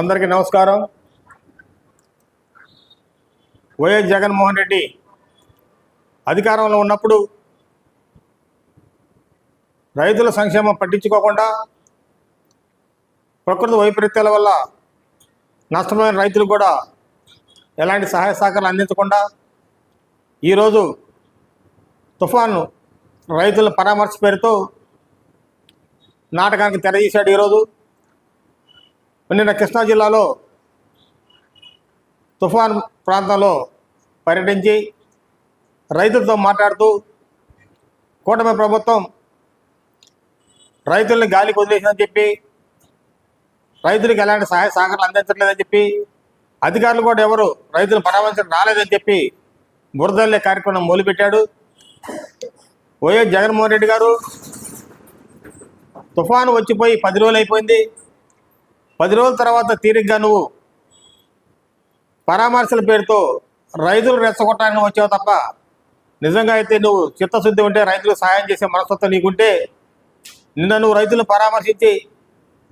అందరికీ నమస్కారం. వైఎస్ జగన్మోహన్ రెడ్డి అధికారంలో ఉన్నప్పుడు రైతుల సంక్షేమం పట్టించుకోకుండా ప్రకృతి వైపరీత్యాల వల్ల నష్టమైన రైతులు కూడా ఎలాంటి సహాయ సహకారాలు అందించకుండా ఈరోజు తుఫాను రైతుల పరామర్శ పేరుతో నాటకానికి తెరదీశాడు ఈరోజు. నిన్న కృష్ణా జిల్లాలో తుఫాన్ ప్రాంతంలో పర్యటించి రైతులతో మాట్లాడుతూ కూటమి ప్రభుత్వం రైతుల్ని గాలికి వదిలేసిందని చెప్పి రైతులకు ఎలాంటి సహాయ సహకారాలు అందించట్లేదని చెప్పి అధికారులు కూడా ఎవరు రైతులు పరామర్శం రాలేదని చెప్పి బురదల్లే కార్యక్రమం మొదలుపెట్టాడు. వైఎస్ జగన్మోహన్ రెడ్డి గారు తుఫాను వచ్చిపోయి పది రోజులు అయిపోయింది. పది రోజుల తర్వాత తీరిగ్గా నువ్వు పరామర్శల పేరుతో రైతులు రెచ్చగొట్టడానికి వచ్చావు తప్ప నిజంగా అయితే నువ్వు చిత్తశుద్ధి ఉంటే రైతులకు సహాయం చేసే మనస్తత్వం నీకుంటే నిన్న నువ్వు రైతులను పరామర్శించి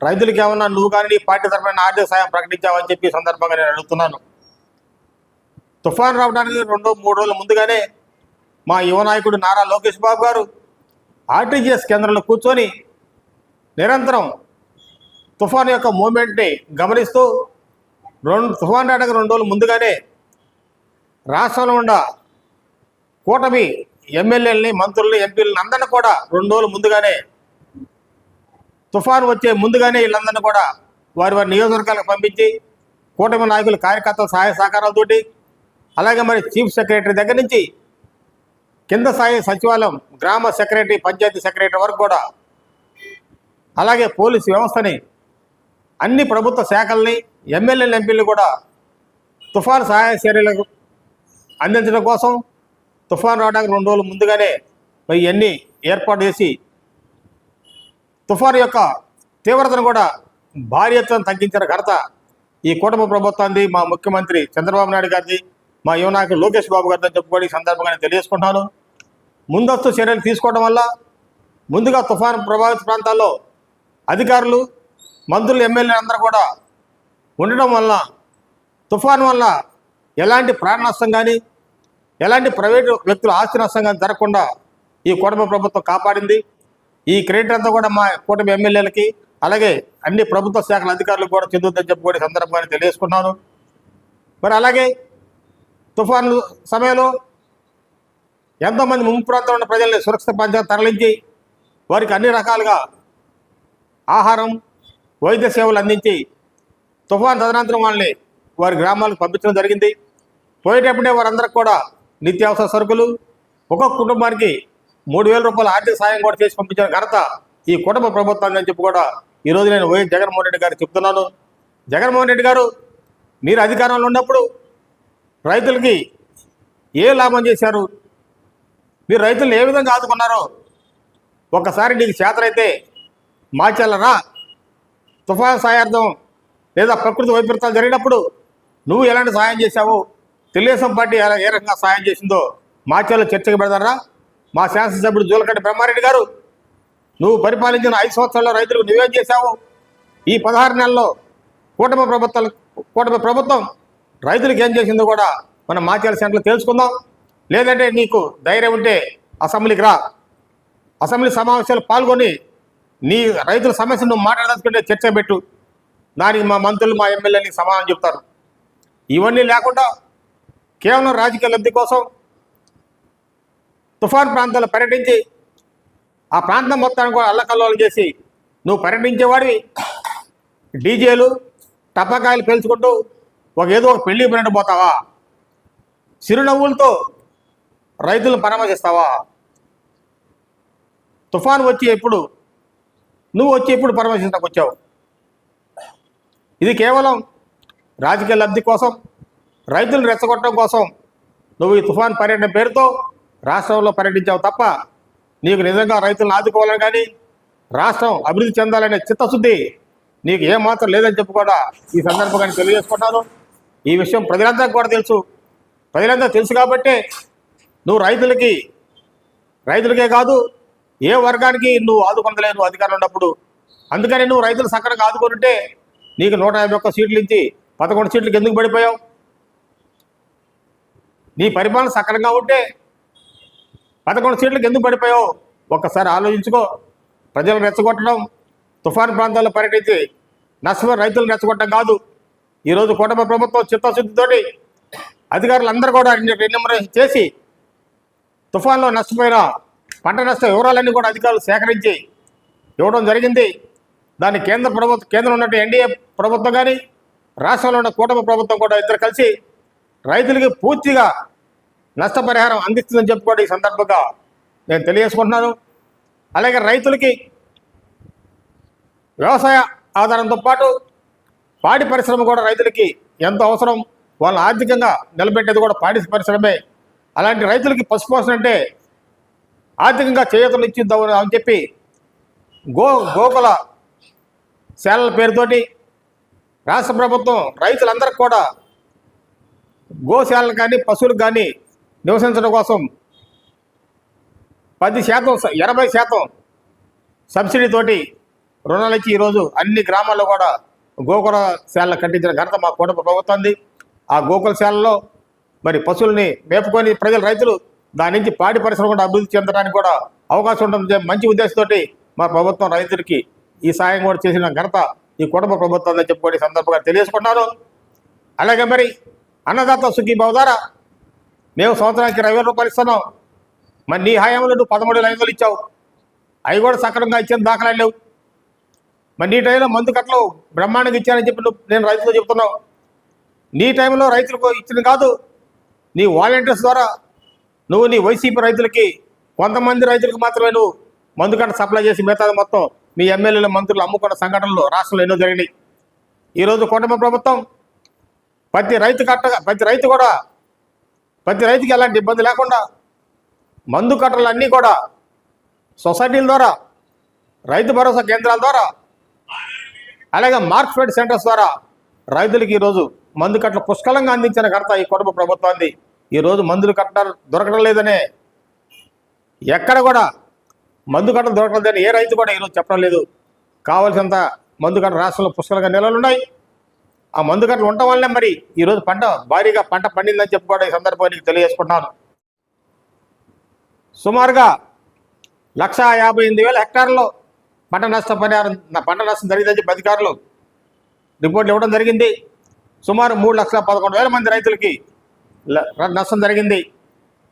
రైతులకి ఏమన్నా నువ్వు కానీ నీ పార్టీ తరఫున ఆర్థిక సాయం ప్రకటించావని చెప్పి సందర్భంగా నేను అడుగుతున్నాను. తుఫాన్ రావడానికి రెండు మూడు రోజుల ముందుగానే మా యువ నాయకుడు నారా లోకేష్ బాబు గారు ఆర్టీజీఎస్ కేంద్రంలో కూర్చొని నిరంతరం తుఫాన్ యొక్క మూమెంట్ని గమనిస్తూ రెండు తుఫాన్ రావడానికి రెండు రోజులు ముందుగానే రాష్ట్రంలో ఉన్న కూటమి ఎమ్మెల్యేలని మంత్రుల్ని ఎంపీలని అందరిని కూడా రెండు రోజులు ముందుగానే తుఫాను వచ్చే ముందుగానే వీళ్ళందరినీ కూడా వారి వారి నియోజకవర్గాలకు పంపించి కూటమి నాయకుల కార్యకర్తల సహాయ సహకారాలతోటి అలాగే మరి చీఫ్ సెక్రటరీ దగ్గర నుంచి కింద స్థాయి సచివాలయం గ్రామ సెక్రటరీ పంచాయతీ సెక్రటరీ వరకు కూడా అలాగే పోలీసు వ్యవస్థని అన్ని ప్రభుత్వ శాఖల్ని ఎమ్మెల్యేలు ఎంపీలు కూడా తుఫాను సహాయ చర్యలకు అందించడం కోసం తుఫాను రావడానికి రెండు రోజులు ముందుగానే మరి ఇవన్నీ ఏర్పాటు చేసి తుఫాను యొక్క తీవ్రతను కూడా భారీ ఎత్తున తగ్గించిన ఘనత ఈ కూటమి ప్రభుత్వాన్ని మా ముఖ్యమంత్రి చంద్రబాబు నాయుడు గారిది మా యువనాయకుడు లోకేష్ బాబు గారితో చెప్పుకోవడం సందర్భంగా నేను తెలియజేసుకుంటున్నాను. ముందస్తు చర్యలు తీసుకోవడం వల్ల ముందుగా తుఫాను ప్రభావిత ప్రాంతాల్లో అధికారులు మంత్రులు ఎమ్మెల్యేలు అందరూ కూడా ఉండడం వల్ల తుఫాన్ వల్ల ఎలాంటి ప్రాణ నష్టం కానీ ఎలాంటి ప్రైవేటు వ్యక్తుల ఆస్తి నష్టం కానీ జరగకుండా ఈ కూటమి ప్రభుత్వం కాపాడింది. ఈ క్రెడిట్ అంతా కూడా మా కూటమి ఎమ్మెల్యేలకి అలాగే అన్ని ప్రభుత్వ శాఖల అధికారులకు కూడా చెందుతుందని చెప్పుకునే సందర్భంగా తెలియజేసుకున్నాను. మరి అలాగే తుఫాను సమయంలో ఎంతోమంది ముంపు ప్రాంతంలో ఉన్న ప్రజల్ని సురక్షిత ప్రాంతాలకు తరలించి వారికి అన్ని రకాలుగా ఆహారం వైద్య సేవలు అందించి తుఫాన్ తదనంతరం వాళ్ళని వారి గ్రామాలకు పంపించడం జరిగింది. పోయేటప్పుడే వారందరికి కూడా నిత్యావసర సరుకులు ఒక్కొక్క కుటుంబానికి మూడు వేల రూపాయల ఆర్థిక సాయం కూడా చేసి పంపించిన ఘనత ఈ కుటుంబ ప్రభుత్వాన్ని అని చెప్పి కూడా ఈరోజు నేను వైఎస్ జగన్మోహన్ రెడ్డి గారికి చెప్తున్నాను. జగన్మోహన్ రెడ్డి గారు మీరు అధికారంలో ఉన్నప్పుడు రైతులకి ఏ లాభం చేశారు? మీరు రైతులను ఏ విధంగా ఆదుకున్నారో? ఒకసారి నీకు చేతనైతే మార్చాలరా తుఫాన్ సాయార్థం లేదా ప్రకృతి వైపరీతాలు జరిగినప్పుడు నువ్వు ఎలాంటి సహాయం చేశావు తెలుగుదేశం పార్టీ ఎలా ఏ రకంగా సహాయం చేసిందో మార్చాలో చర్చకు పెడతారా? మా శాసనసభ్యుడు జూలకంటి బ్రహ్మారెడ్డి గారు నువ్వు పరిపాలించిన ఐదు సంవత్సరాల్లో రైతులకు నువ్వేం చేశావు. ఈ పదహారు నెలల్లో కూటమి ప్రభుత్వాలు కూటమి ప్రభుత్వం రైతులకు ఏం చేసిందో కూడా మనం మాచేల సెంటర్లో తెలుసుకుందాం. లేదంటే నీకు ధైర్యం ఉంటే అసెంబ్లీకి రా. అసెంబ్లీ సమావేశాలు పాల్గొని నీ రైతుల సమస్యను నువ్వు మాట్లాడదలుచుకుంటే చర్చ పెట్టు. దానికి మా మంత్రులు మా ఎమ్మెల్యేని సమాధానం చెప్తారు. ఇవన్నీ లేకుండా కేవలం రాజకీయ లబ్ధి కోసం తుఫాన్ ప్రాంతాలు పర్యటించి ఆ ప్రాంతం మొత్తాన్ని కూడా అల్లకల్లోలు చేసి నువ్వు పర్యటించేవాడివి. డీజేలు టపాకాయలు పేల్చుకుంటూ ఒక ఏదో ఒక పెళ్ళి పోయినట్టు పోతావా? చిరునవ్వులతో రైతులను పరామర్శిస్తావా? తుఫాన్ వచ్చి ఎప్పుడు నువ్వు వచ్చి ఇప్పుడు పరామర్శించడానికి వచ్చావు. ఇది కేవలం రాజకీయ లబ్ధి కోసం రైతులు రెచ్చగొట్టడం కోసం నువ్వు ఈ తుఫాన్ పర్యటన పేరుతో రాష్ట్రంలో పర్యటించావు తప్ప నీకు నిజంగా రైతులను ఆదుకోవాలని కానీ రాష్ట్రం అభివృద్ధి చెందాలనే చిత్తశుద్ధి నీకు ఏమాత్రం లేదని చెప్పి కూడా ఈ సందర్భంగా తెలియజేసుకుంటాను ఈ విషయం ప్రజలందరికీ కూడా తెలుసు. ప్రజలందరూ తెలుసు కాబట్టే నువ్వు రైతులకి రైతులకే కాదు ఏ వర్గానికి నువ్వు ఆదుకొనలేదు నువ్వు ఉన్నప్పుడు? అందుకని నువ్వు రైతులు సక్కగా ఆదుకుంటే నీకు నూట యాభై ఒక్క సీట్లు ఇచ్చి పదకొండు సీట్లకు ఎందుకు పడిపోయావు? నీ పరిపాలన సక్రంగా ఉంటే పదకొండు సీట్లకు ఎందుకు పడిపోయావు? ఒక్కసారి ఆలోచించుకో. ప్రజలు రెచ్చగొట్టడం తుఫాన్ ప్రాంతాల్లో పర్యటించి నష్టం రైతులు రెచ్చగొట్టడం కాదు. ఈరోజు కుటుంబ ప్రభుత్వం చిత్తశుద్ధితోటి అధికారులందరూ కూడా రెన్యూమరేషన్ చేసి తుఫాన్లో నష్టపోయిన పంట నష్ట వివరాలన్నీ కూడా అధికారులు సేకరించి ఇవ్వడం జరిగింది. దాన్ని కేంద్ర ప్రభుత్వం కేంద్రం ఉన్నట్టు ఎన్డీఏ ప్రభుత్వం కానీ రాష్ట్రంలో ఉన్న కూటమి ప్రభుత్వం కూడా ఇద్దరు కలిసి రైతులకి పూర్తిగా నష్టపరిహారం అందిస్తుందని చెప్పుకోవడం ఈ సందర్భంగా నేను తెలియజేసుకుంటున్నాను. అలాగే రైతులకి వ్యవసాయ ఆధారంతో పాటు పాడి పరిశ్రమ కూడా రైతులకి ఎంతో అవసరం. వాళ్ళని ఆర్థికంగా నిలబెట్టేది కూడా పాడి పరిశ్రమే. అలాంటి రైతులకి పశుపోషణ అంటే ఆర్థికంగా చేయూతలు ఇచ్చిద్దాం అని చెప్పి గో గోకుల శాలల పేరుతోటి రాష్ట్ర ప్రభుత్వం రైతులందరికీ కూడా గోశాలను కానీ పశువులకు కానీ నివసించడం కోసం పది శాతం ఎనభై శాతం సబ్సిడీతోటి రుణాలు ఇచ్చి ఈరోజు అన్ని గ్రామాల్లో కూడా గోకుల శాలను కట్టించిన ఘనత మా కుటుంబ ప్రభుత్వంది ఆ గోకుల శాలలో మరి పశువుల్ని మేపుకొని ప్రజలు రైతులు దాని నుంచి పాడి పరిశ్రమ కూడా అభివృద్ధి చెందడానికి కూడా అవకాశం ఉంటుంది. మంచి ఉద్దేశంతో మా ప్రభుత్వం రైతులకి ఈ సాయం కూడా చేసిన ఘనత ఈ కుటుంబ ప్రభుత్వం చెప్పుకొని సందర్భంగా తెలియజేసుకున్నాను అలాగే మరి అన్నదాత సుఖీభావ ద్వారా మేము సంవత్సరానికి ఇరవై వేల రూపాయలు ఇస్తున్నాం. మరి నీ హయాంలో నువ్వు పదమూడు వేల ఐదు వందలు ఇచ్చావు. అవి కూడా సక్రమంగా ఇచ్చిన దాఖలాలు లేవు. మరి నీ టైంలో మందు కట్టలు బ్రహ్మాండంగా ఇచ్చానని చెప్పి నువ్వు నేను రైతులు చెప్తున్నావు. నీ టైంలో రైతులకు ఇచ్చింది కాదు. నీ వాలంటీర్స్ ద్వారా నువ్వు నీ వైసీపీ రైతులకి కొంతమంది రైతులకు మాత్రమే నువ్వు మందు కట్ట సప్లై చేసి మిగతాది మొత్తం మీ ఎమ్మెల్యేల మంత్రులు అమ్ముకున్న సంఘటనలు రాష్ట్రంలో ఎన్నో జరిగినాయి. ఈరోజు కుటుంబ ప్రభుత్వం ప్రతి రైతు కట్ట ప్రతి రైతు కూడా ప్రతి రైతుకి ఎలాంటి ఇబ్బంది లేకుండా మందు కట్టలు అన్నీ కూడా సొసైటీల ద్వారా రైతు భరోసా కేంద్రాల ద్వారా అలాగే మార్క్ఫెడ్ సెంటర్స్ ద్వారా రైతులకి ఈరోజు మందు కట్టలు పుష్కలంగా అందించిన ఘనత ఈ కుటుంబ ప్రభుత్వాన్ని ఈరోజు మందులు కట్టడం దొరకడం లేదనే ఎక్కడ కూడా మందు కట్టడం దొరకలేదని ఏ రైతు కూడా ఈరోజు చెప్పడం లేదు. కావలసినంత మందు కట్ట రాష్ట్రంలో పుష్కలంగా నిల్వలు ఉన్నాయి ఆ మందు కట్టలు ఉండటం వల్లనే మరి ఈరోజు పంట భారీగా పంట పండిందని చెప్పుకోవడం ఈ సందర్భంగా నీకు తెలియజేసుకుంటున్నాను. సుమారుగా లక్ష యాభై ఎనిమిది వేల హెక్టార్లో పంట నష్టం పరిహారం పంట నష్టం జరిగిందని చెప్పి అధికారులు రిపోర్ట్లు ఇవ్వడం జరిగింది. సుమారు మూడు లక్షల పదకొండు వేల మంది రైతులకి నష్టం జరిగింది.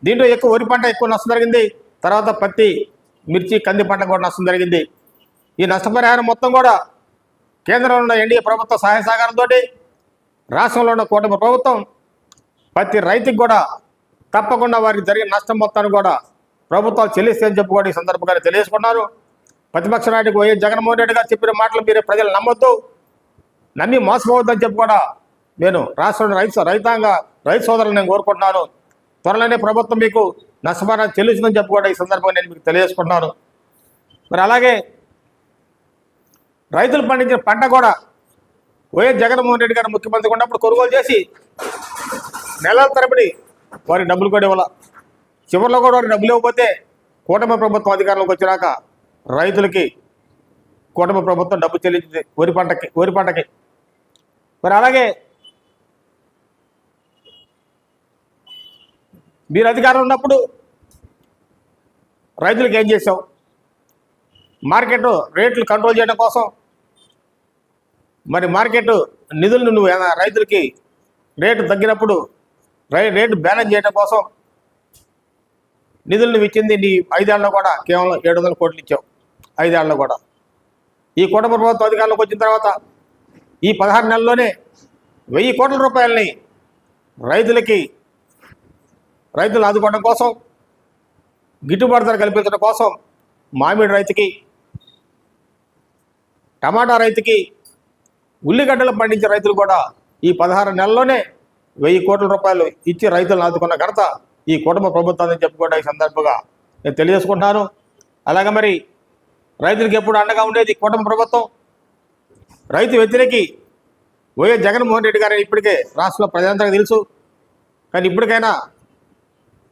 దీంట్లో ఎక్కువ వరి పంట ఎక్కువ నష్టం జరిగింది. తర్వాత పత్తి మిర్చి కంది పంట కూడా నష్టం జరిగింది. ఈ నష్టపరిహారం మొత్తం కూడా కేంద్రంలో ఉన్న ఎన్డీఏ ప్రభుత్వ సహాయ సహకారంతో రాష్ట్రంలో ఉన్న కూటమి ప్రభుత్వం ప్రతి రైతుకి కూడా తప్పకుండా వారికి జరిగిన నష్టం మొత్తాన్ని కూడా ప్రభుత్వాలు చెల్లిస్తాయని చెప్పి కూడా ఈ సందర్భంగా తెలియజేసుకున్నారు. ప్రతిపక్ష నాయకుడు వైఎస్ జగన్మోహన్ రెడ్డి గారు చెప్పిన మాటలు మీరు ప్రజలు నమ్మొద్దు. నమ్మి మోసపోవద్దని చెప్పి కూడా నేను రాష్ట్రంలో రైతు రైతాంగ రైతు సోదరులు నేను కోరుకుంటున్నాను. త్వరలోనే ప్రభుత్వం మీకు నష్టపరిహారం చెల్లించిందని చెప్పి కూడా ఈ సందర్భంగా నేను మీకు తెలియజేసుకుంటున్నాను. మరి అలాగే రైతులు పండించిన పంట కూడా వైఎస్ జగన్మోహన్ రెడ్డి గారు ముఖ్యమంత్రి ఉన్నప్పుడు కొనుగోలు చేసి నెలల తరబడి వారికి డబ్బులు కూడా ఇవ్వాల. చివరిలో కూడా వారికి డబ్బులు ఇవ్వకపోతే కూటమి ప్రభుత్వం అధికారంలోకి వచ్చినాక రైతులకి కూటమి ప్రభుత్వం డబ్బు చెల్లించింది వరి పంటకి వరి పంటకి. మరి అలాగే మీరు అధికారం ఉన్నప్పుడు రైతులకు ఏం చేసాం మార్కెట్ రేట్లు కంట్రోల్ చేయడం కోసం మరి మార్కెట్ నిధులను నువ్వు ఏదైనా రైతులకి రేటు తగ్గినప్పుడు రై రేటు బ్యాలెన్స్ చేయడం కోసం నిధులను ఇచ్చింది నీ ఐదేళ్ళలో కూడా కేవలం ఏడు వందల కోట్లు ఇచ్చావు. ఐదేళ్ళలో కూడా. ఈ కుటుంబ ప్రభుత్వం అధికారంలోకి వచ్చిన తర్వాత ఈ పదహారు నెలల్లోనే వెయ్యి కోట్ల రూపాయలని రైతులకి రైతులు ఆదుకోవడం కోసం గిట్టుబాటు ధర కల్పించడం కోసం మామిడి రైతుకి టమాటా రైతుకి ఉల్లిగడ్డలు పండించే రైతులు కూడా ఈ పదహారు నెలల్లోనే వెయ్యి కోట్ల రూపాయలు ఇచ్చి రైతులను ఆదుకున్న ఘనత ఈ కుటుంబ ప్రభుత్వాన్ని చెప్పుకోవడం ఈ సందర్భంగా నేను తెలియజేసుకుంటున్నాను. అలాగే మరి రైతులకు ఎప్పుడు అండగా ఉండేది కుటుంబ ప్రభుత్వం? రైతు వ్యతిరేకి వైఎస్ జగన్మోహన్ రెడ్డి గారు ఇప్పటికే రాష్ట్రంలో ప్రజలందరికీ తెలుసు. కానీ ఇప్పటికైనా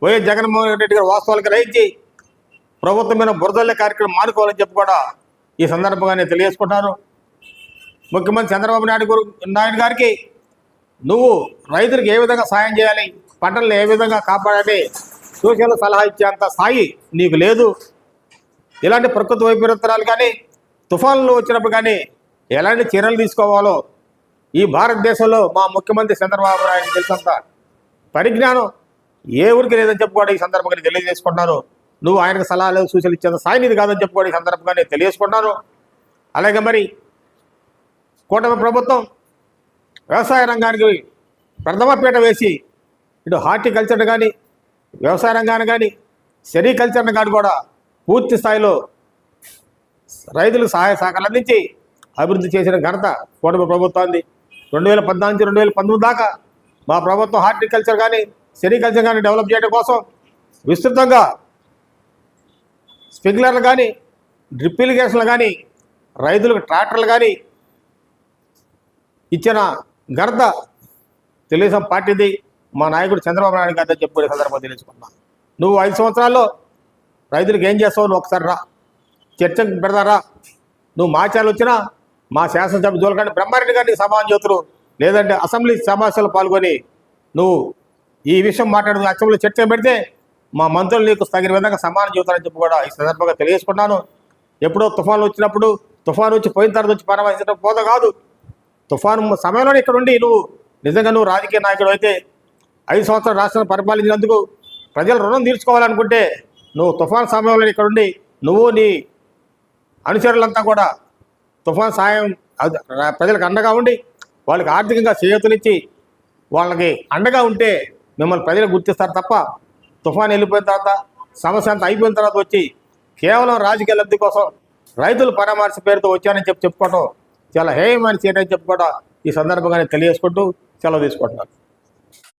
వైఎస్ జగన్మోహన్ రెడ్డి గారు వాస్తవాలకు గ్రహించి ప్రభుత్వం మీద బురదల్లే కార్యక్రమం మానుకోవాలని చెప్పి కూడా ఈ సందర్భంగా నేను తెలియజేసుకుంటున్నాను. ముఖ్యమంత్రి చంద్రబాబు నాయుడు గురు నాయుడు గారికి నువ్వు రైతులకు ఏ విధంగా సాయం చేయాలి పంటలను ఏ విధంగా కాపాడాలి సూచనలు సలహా ఇచ్చేంత స్థాయి నీకు లేదు. ఇలాంటి ప్రకృతి వైపరీత్యాలు కానీ తుఫాన్లు వచ్చినప్పుడు కానీ ఎలాంటి చర్యలు తీసుకోవాలో ఈ భారతదేశంలో మా ముఖ్యమంత్రి చంద్రబాబు నాయుడు తెలిసినంత పరిజ్ఞానం ఏ ఊరికి లేదని చెప్పుకోవడం ఈ సందర్భంగా నేను తెలియజేసుకుంటున్నాను. నువ్వు ఆయనకు సలహాలు సూచనలు ఇచ్చేంత సాయం ఇది కాదని చెప్పుకోవడం ఈ సందర్భంగా నేను తెలియజేసుకుంటున్నాను. అలాగే మరి కూటమి ప్రభుత్వం వ్యవసాయ రంగానికి ప్రథమ పీట వేసి ఇటు హార్టికల్చర్ని కానీ వ్యవసాయ రంగాన్ని కానీ సెరికల్చర్ని కానీ కూడా పూర్తి స్థాయిలో రైతులకు సహాయ సహకారాలు అందించి అభివృద్ధి చేసిన ఘనత కూటమి ప్రభుత్వాన్ని రెండు వేల పద్నాలుగు నుంచి రెండు వేల పంతొమ్మిది దాకా మా ప్రభుత్వం హార్టికల్చర్ కానీ సెరికల్చర్ కానీ డెవలప్ చేయడం కోసం విస్తృతంగా స్ప్రింక్లర్లు కానీ డ్రిప్ ఇరిగేషన్లు కానీ రైతులకు ట్రాక్టర్లు కానీ ఇచ్చిన ఘనత తెలుగుదేశం పార్టీది. మా నాయకుడు చంద్రబాబు నాయుడు గారితో చెప్పుకునే సందర్భంగా తెలుసుకున్నా నువ్వు ఐదు సంవత్సరాల్లో రైతులకు ఏం చేస్తావు? నువ్వు ఒకసారి రా. చర్చకు పెడతారా నువ్వు మాచాలు వచ్చినా మా శాసనసభ జోలకండి బ్రహ్మారెడ్డి గారిని సమానం చేతులు. లేదంటే అసెంబ్లీ సమావేశాలు పాల్గొని నువ్వు ఈ విషయం మాట్లాడుతూ అసెంబ్లీ చర్చ పెడితే మా మంత్రులు నీకు తగిన విధంగా సమాన చెబుతారని చెప్పి కూడా ఈ సందర్భంగా తెలియజేసుకున్నాను. ఎప్పుడో తుఫాన్లు వచ్చినప్పుడు తుఫాను వచ్చి పోయిన తర్వాత వచ్చి పరామర్శించడం పోత కాదు. తుఫాను సమయంలోనే ఇక్కడ ఉండి నువ్వు నిజంగా నువ్వు రాజకీయ నాయకుడు అయితే ఐదు సంవత్సరాలు రాష్ట్రాన్ని పరిపాలించినందుకు ప్రజల రుణం తీర్చుకోవాలనుకుంటే నువ్వు తుఫాన్ సమయంలో ఇక్కడ ఉండి నువ్వు నీ అనుచరులంతా కూడా తుఫాన్ సాయం ప్రజలకు అండగా ఉండి వాళ్ళకి ఆర్థికంగా చేయూతనిచ్చి వాళ్ళకి అండగా ఉంటే మిమ్మల్ని ప్రజలు గుర్తిస్తారు తప్ప తుఫాన్ వెళ్ళిపోయిన తర్వాత సమస్య అంతా అయిపోయిన తర్వాత వచ్చి కేవలం రాజకీయ లబ్ధి కోసం రైతులు పరామర్శ పేరుతో వచ్చానని చెప్పి చెప్పుకోవడం చాలా హేయమైన చేయడం చెప్పుకోవడం ఈ సందర్భంగానే తెలియజేసుకుంటూ సెలవు తీసుకుంటున్నాను.